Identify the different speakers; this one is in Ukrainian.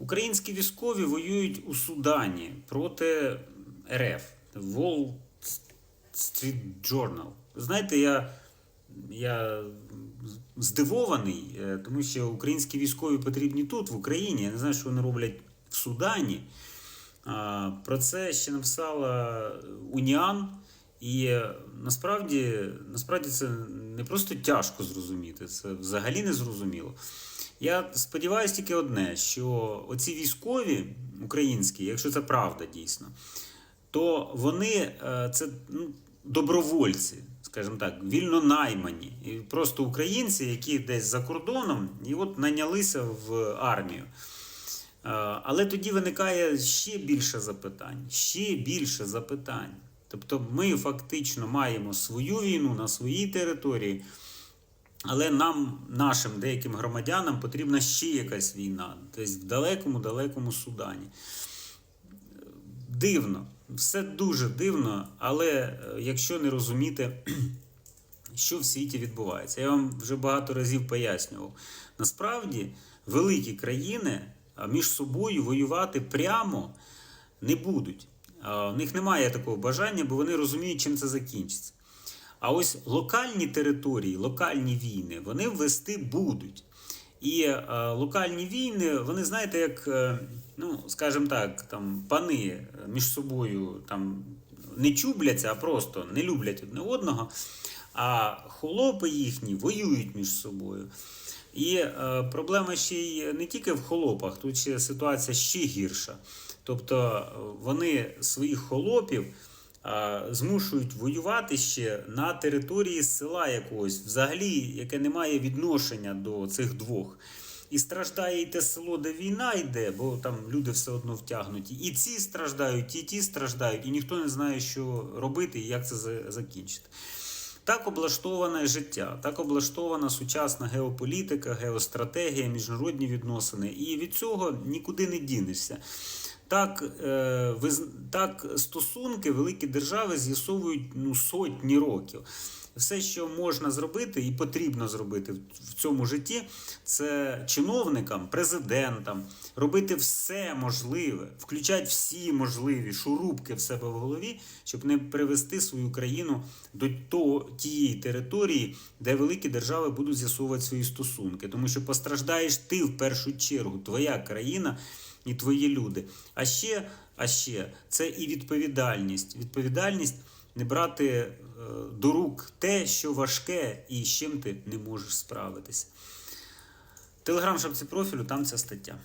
Speaker 1: Українські військові воюють у Судані проти РФ. Wall Street Journal. Знаєте, я, я здивований, е, тому що українські військові потрібні тут, в Україні. Я не знаю, що вони роблять в Судані. Про це ще написала Уніан. І е, насправді, насправді це не просто тяжко зрозуміти, це взагалі не зрозуміло. Я сподіваюся тільки одне, що оці військові українські, якщо це правда дійсно, то вони е, це ну, добровольці, скажімо так, вільно наймані. І просто українці, які десь за кордоном, і от найнялися в армію. Е, Але тоді виникає ще більше запитань, ще більше запитань. Тобто ми фактично маємо свою війну на своїй території, але нам, нашим деяким громадянам, потрібна ще якась війна, десь в далекому-далекому Судані. Дивно, все дуже дивно, але е, якщо не розуміти, що в світі відбувається, я вам вже багато разів пояснював. Насправді, великі країни між собою воювати прямо не будуть. У них немає такого бажання, бо вони розуміють, чим це закінчиться. А ось локальні території, локальні війни, вони вести будуть. І е, локальні війни, вони знаєте, як, е, ну, скажімо так, там пани між собою там не чубляться, а просто не люблять одне одного. А холопи їхні воюють між собою. І е, проблема ще й не тільки в холопах, тут ще ситуація ще гірша. Тобто е, вони своїх холопів змушують воювати ще на території села якогось, взагалі, яке не має відношення до цих двох. І страждає і те село, де війна йде, бо там люди все одно втягнуті. І ці страждають, і ті страждають, і ніхто не знає, що робити і як це закінчити. Так облаштоване життя, так облаштована сучасна геополітика, геостратегія, міжнародні відносини. І від цього нікуди не дінешся. Так, е, так стосунки великі держави з'ясовують ну, сотні років. Все, що можна зробити і потрібно зробити в- цьому житті, це чиновникам, президентам робити все можливе, включати всі можливі шурупки в себе в голові, щоб не привести свою країну до того, тієї території, де великі держави будуть з'ясовувати свої стосунки. Тому що постраждаєш ти в першу чергу, твоя країна і твої люди. А ще, а ще це і відповідальність. Відповідальність не брати е, до рук те, що важке, і з чим ти не можеш справитися. Телеграм шапці профілю, там ця стаття.